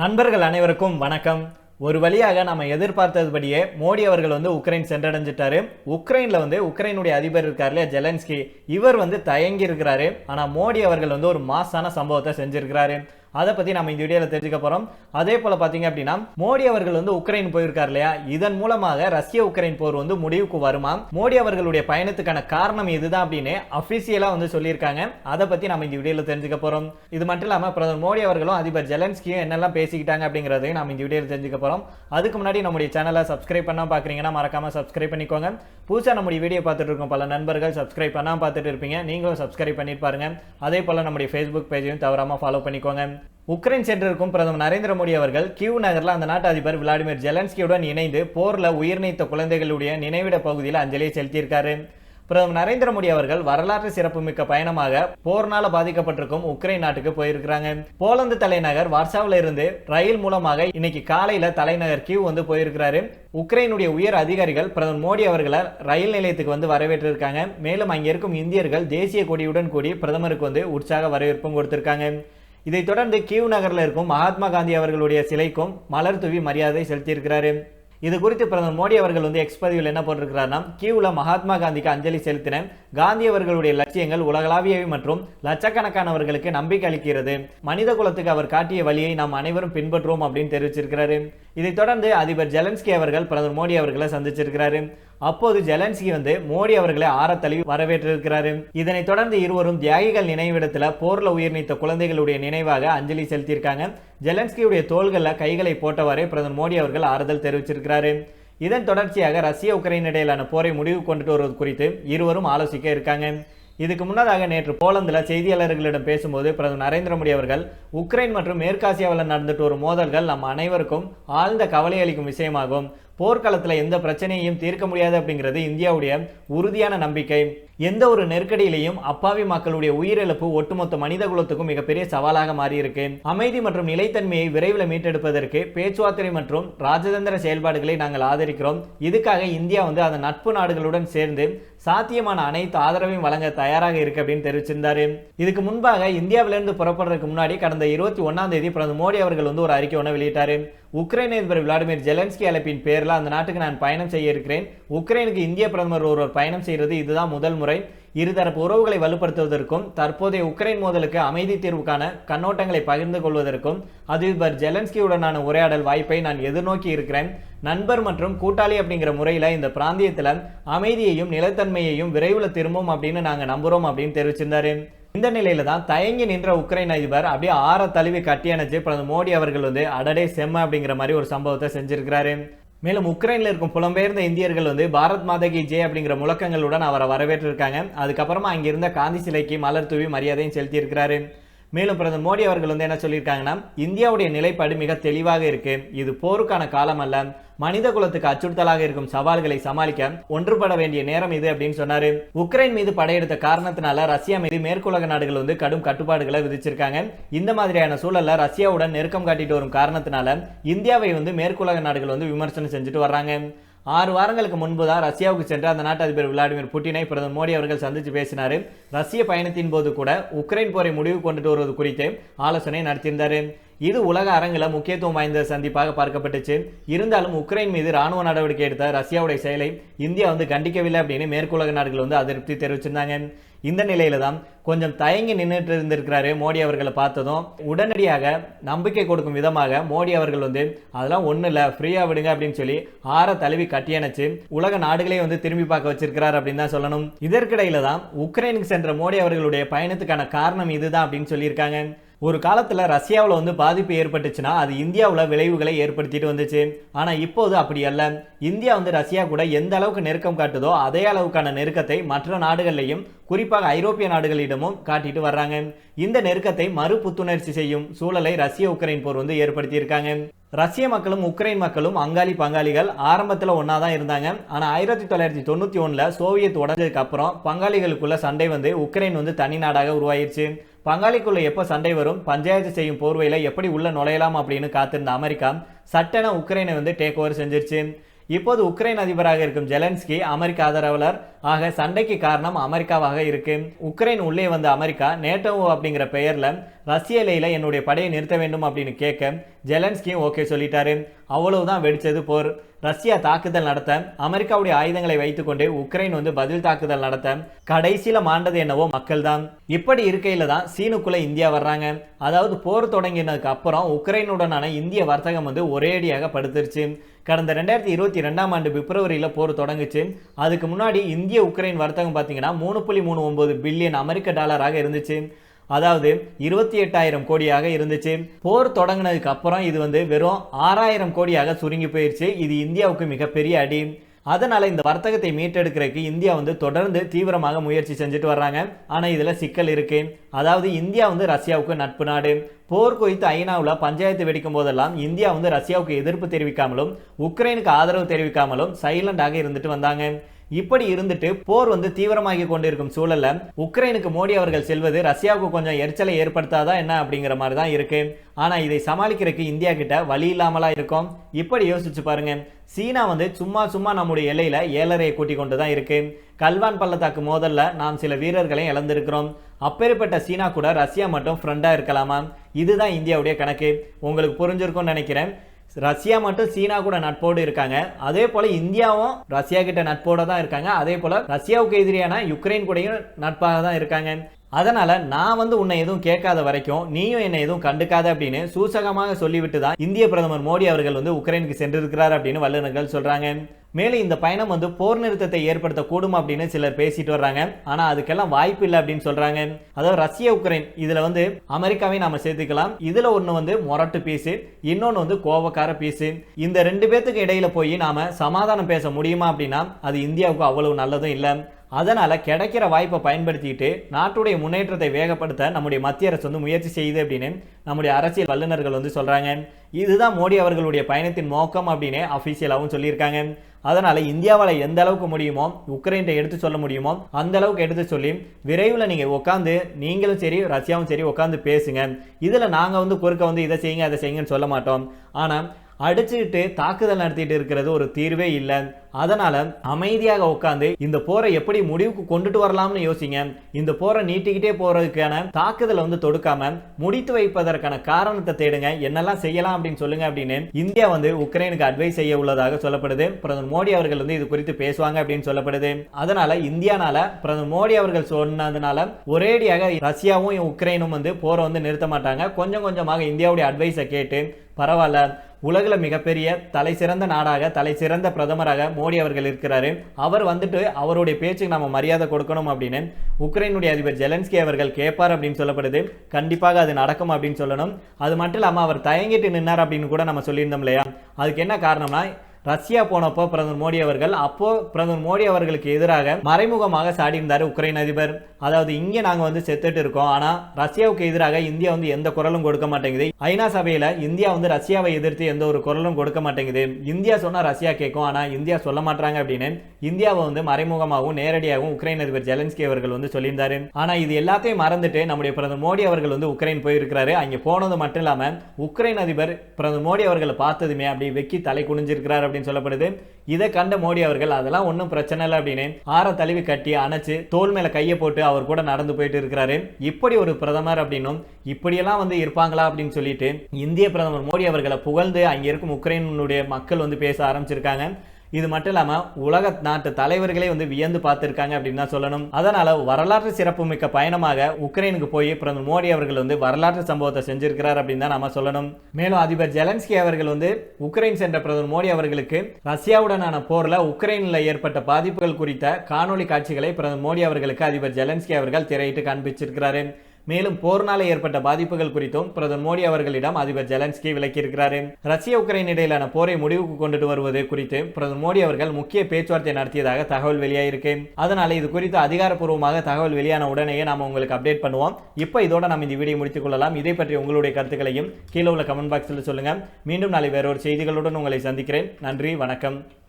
நண்பர்கள் அனைவருக்கும் வணக்கம். ஒரு வழியாக நம்ம எதிர்பார்த்ததுபடியே மோடி அவர்கள் வந்து உக்ரைன் சென்றடைஞ்சிட்டாரு. உக்ரைனில் வந்து உக்ரைனுடைய அதிபர் இருக்கார் இல்லையா ஜெலன்ஸ்கி. இவர் வந்து தயங்கி இருக்கிறாரு. ஆனால் மோடி அவர்கள் வந்து ஒரு மாசான சம்பவத்தை செஞ்சிருக்கிறாரு. அதை பற்றி நம்ம இந்த வீடியோவில் தெரிஞ்சுக்க போகிறோம் அதே போல் பார்த்தீங்க அப்படின்னா மோடி அவர்கள் வந்து உக்ரைன் போயிருக்கார் இல்லையா? இதன் மூலமாக ரஷ்ய உக்ரைன் போர் வந்து முடிவுக்கு வருமா? மோடி அவர்களுடைய பயணத்துக்கான காரணம் இதுதான் அப்படின்னு அஃபிஷியலாக வந்து சொல்லியிருக்காங்க. அதை பற்றி நம்ம இந்த வீடியோவில் தெரிஞ்சுக்க போகிறோம் இது மட்டும் இல்லாமல் பிரதமர் மோடி அவர்களும் அதிபர் ஜெலன்ஸ்கியும் என்னெல்லாம் பேசிக்கிட்டாங்க அப்படிங்கிறதையும் நம்ம இந்த வீடியோவில் தெரிஞ்சுக்க போகிறோம் அதுக்கு முன்னாடி நம்முடைய சேனலை சப்ஸ்கிரைப் பண்ணால் பார்க்குறீங்கன்னா மறக்காமல் சப்ஸ்கிரைப் பண்ணிக்கோங்க. புதுசாக நம்முடைய வீடியோ பார்த்துட்டு இருக்கோம் பல நண்பர்கள் சப்ஸ்கிரைப் பண்ணால் பார்த்துட்டு இருப்பீங்க. நீங்களும் சப்ஸ்கிரைப் பண்ணிட்டு பாருங்க. அதே போல் நம்முடைய ஃபேஸ்புக் பேஜையும் தவறாமல் ஃபாலோ பண்ணிக்கோங்க. உக்ரைன் சென்றிருக்கும் பிரதமர் நரேந்திர மோடி அவர்கள் கியூ நகரில் அந்த நாட்டு அதிபர் விளாடிமிர் ஜெலன்ஸ்கியுடன் இணைந்து போரில் உயிர் நீத்த குழந்தைகளுடைய நினைவிட பகுதியில் அஞ்சலியை செலுத்தியிருக்காரு. பிரதமர் நரேந்திர மோடி அவர்கள் வரலாற்று சிறப்புமிக்க பயணமாக போர்னால பாதிக்கப்பட்டிருக்கும் உக்ரைன் நாட்டுக்கு போயிருக்கிறாங்க. போலந்து தலைநகர் வார்சாவில இருந்து ரயில் மூலமாக இன்னைக்கு காலையில தலைநகர் கியூ வந்து போயிருக்கிறாரு. உக்ரைனுடைய உயர் அதிகாரிகள் பிரதமர் மோடி அவர்களை ரயில் நிலையத்துக்கு வந்து வரவேற்றிருக்காங்க. மேலும் அங்கே இருக்கும் இந்தியர்கள் தேசிய கொடியுடன் கூடி பிரதமருக்கு வந்து உற்சாக வரவேற்பும் கொடுத்திருக்காங்க. இதைத் தொடர்ந்து கியூ நகரில் இருக்கும் மகாத்மா காந்தி அவர்களுடைய சிலைக்கும் மலர் தூவி மரியாதை செலுத்தியிருக்கிறாரு. இது குறித்து பிரதமர் மோடி அவர்கள் வந்து எக்ஸ்பதிவில் என்ன போட்டிருக்கிறார்னா கியூவில் மகாத்மா காந்திக்கு அஞ்சலி செலுத்தின காந்தி அவர்களுடைய லட்சியங்கள் உலகளாவியவை மற்றும் லட்சக்கணக்கானவர்களுக்கு நம்பிக்கை அளிக்கிறது. மனித குலத்துக்கு அவர் காட்டிய வழியை நாம் அனைவரும் பின்பற்றுவோம் அப்படின்னு தெரிவிச்சிருக்கிறாரு. இதைத் தொடர்ந்து அதிபர் ஜெலன்ஸ்கி அவர்கள் பிரதமர் மோடி அவர்களை சந்திச்சிருக்கிறாரு. அப்போது ஜெலன்ஸ்கி வந்து மோடி அவர்களை ஆரத்தழுவி வரவேற்றிருக்கிறாரு. இதனைத் தொடர்ந்து இருவரும் தியாகிகள் நினைவிடத்தில் போரில் உயிர் நீத்த குழந்தைகளுடைய நினைவாக அஞ்சலி செலுத்தியிருக்காங்க. ஜெலன்ஸ்கியுடைய தோள்களில் கைகளை போட்டவாறே பிரதமர் மோடி அவர்கள் ஆறுதல் தெரிவிச்சிருக்கிறாரு. இதன் தொடர்ச்சியாக ரஷ்ய உக்ரைன் இடையிலான போரை முடிவு கொண்டுட்டு வருவது குறித்து இருவரும் ஆலோசிக்க இருக்காங்க. இதுக்கு முன்னதாக நேற்று போலந்தில் செய்தியாளர்களிடம் பேசும்போது பிரதமர் நரேந்திர மோடி அவர்கள் உக்ரைன் மற்றும் மேற்காசியாவில் நடந்துட்டு வரும் மோதல்கள் நம் அனைவருக்கும் ஆழ்ந்த கவலை அளிக்கும் விஷயமாகும். போர்க்களத்தில் எந்த பிரச்சனையையும் தீர்க்க முடியாது அப்படிங்கிறது இந்தியாவுடைய உறுதியான நம்பிக்கை. எந்த ஒரு நெருக்கடியிலையும் அப்பாவி மக்களுடைய உயிரிழப்பு ஒட்டுமொத்த மனித குலத்துக்கும் மிகப்பெரிய சவாலாக மாறியிருக்கு. அமைதி மற்றும் நிலைத்தன்மையை விரைவில் மீட்டெடுப்பதற்கு பேச்சுவார்த்தை மற்றும் ராஜதந்திர செயல்பாடுகளை நாங்கள் ஆதரிக்கிறோம். இதுக்காக இந்தியா வந்து அந்த நட்பு நாடுகளுடன் சேர்ந்து சாத்தியமான அனைத்து ஆதரவையும் வழங்க தயாராக இருக்கு அப்படின்னு தெரிவிச்சிருந்தாரு. இதுக்கு முன்பாக இந்தியாவிலிருந்து புறப்படுறதுக்கு முன்னாடி கடந்த இருபத்தி ஒன்னாம் தேதி பிரதமர் மோடி அவர்கள் வந்து ஒரு அறிக்கை ஒன்று வெளியிட்டாரு. உக்ரைன் அதிபர் விளாடிமிர் ஜெலன்ஸ்கி அழைப்பின் பேரில் அந்த நாட்டுக்கு நான் பயணம் செய்ய இருக்கிறேன். உக்ரைனுக்கு இந்திய பிரதமர் ஒருவர் பயணம் செய்கிறது இதுதான் முதல் முறை. இருதரப்பு உறவுகளை வலுப்படுத்துவதற்கும் தற்போதைய உக்ரைன் மோதலுக்கு அமைதி தீர்வுக்கான கண்ணோட்டங்களை பகிர்ந்து கொள்வதற்கும் அதிபர் ஜெலன்ஸ்கியுடனான உரையாடல் வாய்ப்பை நான் எதிர்நோக்கி இருக்கிறேன். நண்பர் மற்றும் கூட்டாளி அப்படிங்கிற முறையில் இந்த பிராந்தியத்தில் அமைதியையும் நிலத்தன்மையையும் விரைவில் திரும்பும் அப்படின்னு நாங்கள் நம்புகிறோம் அப்படின்னு தெரிவிச்சிருந்தாரு. இந்த நிலையில தான் தயங்கி நின்ற உக்ரைன் அதிபர் அப்படியே ஆற தழுவி கட்டியணைச்சு பிரதமர் மோடி அவர்கள் வந்து அடடே செம்ம அப்படிங்கிற மாதிரி ஒரு சம்பவத்தை செஞ்சிருக்கிறாரு. மேலும் உக்ரைனில் இருக்கும் புலம்பெயர்ந்த இந்தியர்கள் வந்து பாரத் மாதா கி ஜே அப்படிங்கிற முழக்கங்களுடன் அவரை வரவேற்றிருக்காங்க. அதுக்கப்புறமா அங்கிருந்த காந்தி சிலைக்கு மலர் தூவி மரியாதையும் செலுத்தியிருக்கிறாரு. மேலும் பிரதமர் மோடி அவர்கள் வந்து என்ன சொல்லியிருக்காங்கன்னா இந்தியாவுடைய நிலைப்பாடு மிக தெளிவாக இருக்கு. இது போருக்கான காலம் அல்ல. மனித குலத்துக்கு அச்சுறுத்தலாக இருக்கும் சவால்களை சமாளிக்க ஒன்றுபட வேண்டிய நேரம் இது அப்படின்னு சொன்னாரு. உக்ரைன் மீது படையெடுத்த காரணத்தினால ரஷ்யா மீது மேற்குலக நாடுகள் வந்து கடும் கட்டுப்பாடுகளை விதிச்சிருக்காங்க. இந்த மாதிரியான சூழல்ல ரஷ்யாவுடன் நெருக்கம் காட்டிட்டு வரும் காரணத்தினால இந்தியாவை வந்து மேற்குலக நாடுகள் வந்து விமர்சனம் செஞ்சுட்டு வர்றாங்க. ஆறு வாரங்களுக்கு முன்பு தான் ரஷ்யாவுக்கு சென்று அந்த நாட்டு அதிபர் விளாடிமிர் புட்டினை பிரதமர் மோடி அவர்கள் சந்தித்து பேசினார். ரஷ்ய பயணத்தின் போது கூட உக்ரைன் போரை முடிவு கொண்டுட்டு வருவது குறித்து ஆலோசனை நடத்தியிருந்தார். இது உலக அரங்கில் முக்கியத்துவம் வாய்ந்த சந்திப்பாக பார்க்கப்பட்டுச்சு. இருந்தாலும் உக்ரைன் மீது ராணுவ நடவடிக்கை எடுத்த ரஷ்யாவுடைய செயலை இந்தியா வந்து கண்டிக்கவில்லை அப்படின்னு மேற்குலக நாடுகள் வந்து அதிருப்தி தெரிவிச்சிருந்தாங்க. இந்த நிலையில தான் கொஞ்சம் தயங்கி நின்றுட்டு இருந்திருக்கிறாரு மோடி அவர்களை பார்த்ததும் உடனடியாக நம்பிக்கை கொடுக்கும் விதமாக மோடி அவர்கள் வந்து அதெல்லாம் ஒன்றும் இல்லை ஃப்ரீயாக விடுங்க அப்படின்னு சொல்லி ஆற தழுவி கட்டியணைச்சு உலக நாடுகளே வந்து திரும்பி பார்க்க வச்சிருக்கிறார் அப்படின்னு தான் சொல்லணும். இதற்கிடையில தான் உக்ரைனுக்கு சென்ற மோடி அவர்களுடைய பயணத்துக்கான காரணம் இதுதான் அப்படின்னு சொல்லியிருக்காங்க. ஒரு காலத்தில் ரஷ்யாவில் வந்து பாதிப்பு ஏற்பட்டுச்சுன்னா அது இந்தியாவில் விளைவுகளை ஏற்படுத்திட்டு வந்துச்சு. ஆனால் இப்போது அப்படி அல்ல. இந்தியா வந்து ரஷ்யா கூட எந்த அளவுக்கு நெருக்கம் காட்டுதோ அதே அளவுக்கான நெருக்கத்தை மற்ற நாடுகள்லையும் குறிப்பாக ஐரோப்பிய நாடுகளிடமும் காட்டிட்டு வர்றாங்க. இந்த நெருக்கத்தை மறு புத்துணர்ச்சி செய்யும் சூழலை ரஷ்ய உக்ரைன் போர் வந்து ஏற்படுத்தியிருக்காங்க. ரஷ்ய மக்களும் உக்ரைன் மக்களும் அங்காளி பங்காளிகள் ஆரம்பத்தில் ஒன்றா தான் இருந்தாங்க. ஆனால் ஆயிரத்தி தொள்ளாயிரத்தி தொண்ணூற்றி ஒன்றில் சோவியத் உடஞ்சதுக்கு அப்புறம் பங்காளிகளுக்குள்ள சண்டை வந்து உக்ரைன் வந்து தனி நாடாக உருவாயிருச்சு. பங்காளிக்குள்ள எப்போ சண்டை வரும் பஞ்சாயத்து செய்யும் போர்வையில் எப்படி உள்ள நுழையலாம் அப்படின்னு காத்திருந்த அமெரிக்கா சட்டென உக்ரைனை வந்து டேக் ஓவர் செஞ்சிருச்சு. இப்போது உக்ரைன் அதிபராக இருக்கும் ஜெலன்ஸ்கி அமெரிக்க ஆதரவாளர். ஆக சண்டைக்கு காரணம் அமெரிக்காவாக இருக்கு. உக்ரைன் உள்ளே வந்த அமெரிக்கா நேட்டோ அப்படிங்கிற பெயர்ல ரஷ்ய எல்லையில் என்னுடைய படையை நிறுத்த வேண்டும் அப்படின்னு கேட்க ஜெலன்ஸ்கியும் ஓகே சொல்லிட்டாரு. அவ்வளவுதான் வெடிச்சது போர். ரஷ்யா தாக்குதல் நடத்த அமெரிக்காவுடைய ஆயுதங்களை வைத்துக்கொண்டு உக்ரைன் வந்து பதில் தாக்குதல் நடத்த கடைசியில் மாண்டது என்னவோ மக்கள் தான் இப்படி இருக்கையில் தான் சீனுக்குள்ள இந்தியா வர்றாங்க. அதாவது போர் தொடங்கினதுக்கு அப்புறம் உக்ரைனுடனான இந்திய வர்த்தகம் வந்து ஒரேடியாக படுத்துருச்சு. கடந்த ரெண்டாயிரத்தி இருபத்தி ரெண்டாம் ஆண்டு பிப்ரவரியில் போர் தொடங்குச்சு. அதுக்கு முன்னாடி இந்திய உக்ரைன் வர்த்தகம் பார்த்தீங்கன்னா மூணு புள்ளி மூணு ஒன்பது பில்லியன் அமெரிக்க டாலராக இருந்துச்சு. அதாவது இருபத்தி எட்டாயிரம் கோடியாக இருந்துச்சு. போர் தொடங்கினதுக்கு அப்புறம் இது வந்து வெறும் ஆறாயிரம் கோடியாக சுருங்கி போயிருச்சு. இது இந்தியாவுக்கு மிகப்பெரிய அடி. அதனால இந்த வர்த்தகத்தை மீட்டெடுக்கிறதுக்கு இந்தியா வந்து தொடர்ந்து தீவிரமாக முயற்சி செஞ்சுட்டு வர்றாங்க. ஆனால் இதில் சிக்கல் இருக்கு. அதாவது இந்தியா வந்து ரஷ்யாவுக்கு நட்பு நாடு. போர் குறித்து ஐநாவில் பஞ்சாயத்து வெடிக்கும் போதெல்லாம் இந்தியா வந்து ரஷ்யாவுக்கு எதிர்ப்பு தெரிவிக்காமலும் உக்ரைனுக்கு ஆதரவு தெரிவிக்காமலும் சைலண்டாக இருந்துட்டு வந்தாங்க. இப்படி இருந்துட்டு போர் வந்து தீவிரமாகி கொண்டிருக்கும் சூழல்ல உக்ரைனுக்கு மோடி அவர்கள் செல்வது ரஷ்யாவுக்கு கொஞ்சம் எரிச்சலை ஏற்படுத்தாதா என்ன அப்படிங்கிற மாதிரி தான் இருக்கு. ஆனா இதை சமாளிக்கிறதுக்கு இந்தியா கிட்ட வழி இல்லாமலா இருக்கும்? இப்படி யோசிச்சு பாருங்க. சீனா வந்து சும்மா சும்மா நம்முடைய எல்லையில ஏழரையை கூட்டி கொண்டு தான் இருக்கு. கல்வான் பள்ளத்தாக்கு மோதல்ல நாம் சில வீரர்களையும் இழந்திருக்கிறோம். அப்பேற்பட்ட சீனா கூட ரஷ்யா மட்டும் ஃப்ரெண்டா இருக்கலாமா? இதுதான் இந்தியாவுடைய கணக்கு. உங்களுக்கு புரிஞ்சிருக்கும்னு நினைக்கிறேன். ரஷ்யா மட்டும் சீனா கூட நட்போடு இருக்காங்க. அதே போல இந்தியாவும் ரஷ்யா கிட்ட நட்போட தான் இருக்காங்க. அதே போல ரஷ்யாவுக்கு எதிரியான யுக்ரைன் கூடயும் நட்பாக தான் இருக்காங்க. அதனால நான் வந்து உன்னை எதுவும் கேட்காத வரைக்கும் நீயும் என்னை எதுவும் கண்டுக்காத அப்படின்னு சூசகமாக சொல்லிவிட்டு தான் இந்திய பிரதமர் மோடி அவர்கள் வந்து உக்ரைனுக்கு சென்றிருக்கிறார் அப்படின்னு வல்லுநர்கள் சொல்றாங்க. மேலும் இந்த பயணம் வந்து போர் நிறுத்தத்தை ஏற்படுத்தக்கூடும் அப்படின்னு சிலர் பேசிட்டு வர்றாங்க. ஆனா அதுக்கெல்லாம் வாய்ப்பு இல்லை அப்படின்னு சொல்றாங்க. அதாவது ரஷ்ய உக்ரைன் இதுல வந்து அமெரிக்காவை நாம சேர்த்துக்கலாம். இதுல ஒன்று வந்து மொரட்டு பீஸு இன்னொன்று வந்து கோபக்கார பீஸு இந்த ரெண்டு பேர்த்துக்கு இடையில போய் நாம சமாதானம் பேச முடியுமா அப்படின்னா அது இந்தியாவுக்கு அவ்வளவு நல்லதும் இல்லை. அதனால் கிடைக்கிற வாய்ப்பை பயன்படுத்திட்டு நாட்டுடைய முன்னேற்றத்தை வேகப்படுத்த நம்முடைய மத்திய அரசு வந்து முயற்சி செய்யுது அப்படின்னு நம்முடைய அரசியல் வல்லுநர்கள் வந்து சொல்கிறாங்க இதுதான் மோடி அவர்களுடைய பயணத்தின் நோக்கம் அப்படின்னு அஃபீஷியலாகவும் சொல்லியிருக்காங்க. அதனால் இந்தியாவில் எந்த அளவுக்கு முடியுமோ உக்ரைன்ட்ட எடுத்து சொல்ல முடியுமோ அந்த அளவுக்கு எடுத்து சொல்லி விரைவில் நீங்கள் உட்காந்து நீங்களும் சரி ரஷ்யாவும் சரி உட்காந்து பேசுங்க. இதில் நாங்கள் வந்து குறுக்க வந்து இதை செய்யுங்க அதை செய்யுங்கன்னு சொல்ல மாட்டோம். ஆனால் அடிச்சுக்கிட்டு தாக்குதல் நடத்திட்டு இருக்கிறது ஒரு தீர்வே இல்லை. அதனால அமைதியாக உட்காந்து இந்த போரை எப்படி முடிவுக்கு கொண்டுட்டு வரலாம்னு யோசிங்க. இந்த போரை நீட்டிக்கிட்டே போறதுக்கான தாக்குதலை வந்து தொடுக்காம முடித்து வைப்பதற்கான காரணத்தை தேடுங்க. என்னெல்லாம் செய்யலாம் அப்படின்னு சொல்லுங்க அப்படின்னு இந்தியா வந்து உக்ரைனுக்கு அட்வைஸ் செய்ய உள்ளதாக சொல்லப்படுது. பிரதமர் மோடி அவர்கள் வந்து இது குறித்து பேசுவாங்க அப்படின்னு சொல்லப்படுது. அதனால இந்தியானால பிரதமர் மோடி அவர்கள் சொன்னதுனால ஒரேடியாக ரஷ்யாவும் உக்ரைனும் வந்து போரை வந்து நிறுத்த மாட்டாங்க. கொஞ்சம் கொஞ்சமாக இந்தியாவுடைய அட்வைஸை கேட்டு பரவாயில்ல. உலகில் மிகப்பெரிய தலை சிறந்த நாடாக தலை சிறந்த பிரதமராக மோடி அவர்கள் இருக்கிறாரு. அவர் வந்துட்டு அவருடைய பேச்சுக்கு நம்ம மரியாதை கொடுக்கணும் அப்படின்னு உக்ரைனுடைய அதிபர் ஜெலன்ஸ்கி அவர்கள் கேட்பார் அப்படின்னு சொல்லப்படுது. கண்டிப்பாக அது நடக்கும் அப்படின்னு சொல்லணும். அது மட்டும் இல்லாமல் அவர் தயங்கிட்டு நின்னார் அப்படின்னு கூட நம்ம சொல்லியிருந்தோம் இல்லையா? அதுக்கு என்ன காரணம்னா ரஷ்யா போனப்போ பிரதமர் மோடி அவர்கள் அப்போ பிரதமர் மோடி அவர்களுக்கு எதிராக மறைமுகமாக சாடியிருந்தார் உக்ரைன் அதிபர். அதாவது இங்கே நாங்கள் வந்து செத்துட்டு இருக்கோம். ஆனால் ரஷ்யாவுக்கு எதிராக இந்தியா வந்து எந்த குரலும் கொடுக்க மாட்டேங்குது. ஐநா சபையில் இந்தியா வந்து ரஷ்யாவை எதிர்த்து எந்த ஒரு குரலும் கொடுக்க மாட்டேங்குது. இந்தியா சொன்னால் ரஷ்யா கேட்கும். ஆனால் இந்தியா சொல்ல மாட்டாங்க அப்படின்னு இந்தியாவை வந்து மறைமுகமாகவும் நேரடியாகவும் உக்ரைன் அதிபர் ஜெலன்ஸ்கி அவர்கள் வந்து சொல்லியிருந்தாரு. ஆனால் இது எல்லாத்தையும் மறந்துட்டு நம்முடைய பிரதமர் மோடி அவர்கள் வந்து உக்ரைன் போயிருக்கிறாரு. அங்கே போனது மட்டும் இல்லாமல் உக்ரைன் அதிபர் பிரதமர் மோடி அவர்களை பார்த்ததுமே அப்படி வெக்கி தலை குனிஞ்சிருக்கிறார் அப்படின்னு சொல்லப்படுது. இதை கண்ட மோடி அவர்கள் அதெல்லாம் ஒன்றும் பிரச்சனை இல்லை அப்படின்னு ஆற தழுவி கட்டி அணைச்சு தோல் மேல கையை போட்டு அவர் கூட நடந்து போயிட்டு இருக்கிறாரு. இப்படி ஒரு பிரதமர் அப்படின்னும் இப்படியெல்லாம் வந்து இருப்பாங்களா அப்படின்னு சொல்லிட்டு இந்திய பிரதமர் மோடி அவர்களை புகழ்ந்து அங்கே இருக்கும் உக்ரைனுடைய மக்கள் வந்து பேச ஆரம்பிச்சிருக்காங்க. இது மட்டும் இல்லாமல் உலக நாட்டு தலைவர்களே வந்து வியந்து பார்த்துருக்காங்க அப்படின்னு தான் சொல்லணும். அதனால் வரலாற்று சிறப்புமிக்க பயணமாக உக்ரைனுக்கு போய் பிரதமர் மோடி அவர்கள் வந்து வரலாற்று சம்பவத்தை செஞ்சிருக்கிறார் அப்படின்னு தான் நம்ம சொல்லணும். மேலும் அதிபர் ஜெலன்ஸ்கி அவர்கள் வந்து உக்ரைன் சென்ற பிரதமர் மோடி அவர்களுக்கு ரஷ்யாவுடனான போரில் உக்ரைனில் ஏற்பட்ட பாதிப்புகள் குறித்த காணொலி காட்சிகளை பிரதமர் மோடி அவர்களுக்கு அதிபர் ஜெலன்ஸ்கி அவர்கள் திரையிட்டு காண்பிச்சிருக்கிறாரு. மேலும் போர்னால ஏற்பட்ட பாதிப்புகள் குறித்தும் பிரதமர் மோடி அவர்களிடம் அதிபர் ஜெலன்ஸ்கி விளக்கியிருக்கிறார். ரஷ்ய உக்ரைன் இடையிலான போரை முடிவுக்கு கொண்டுட்டு வருவது குறித்து பிரதமர் மோடி அவர்கள் முக்கிய பேச்சுவார்த்தை நடத்தியதாக தகவல் வெளியாயிருக்கு. அதனால இது குறித்து அதிகாரப்பூர்வமாக தகவல் வெளியான உடனேயே நாம உங்களுக்கு அப்டேட் பண்ணுவோம். இப்போ இதோட நம்ம இந்த வீடியோ முடித்துக் கொள்ளலாம். இதை பற்றி உங்களுடைய கருத்துக்களையும் கீழே உள்ள கமெண்ட் பாக்ஸில் சொல்லுங்க. மீண்டும் நாளை வேறொரு செய்திகளுடன் உங்களை சந்திக்கிறேன். நன்றி வணக்கம்.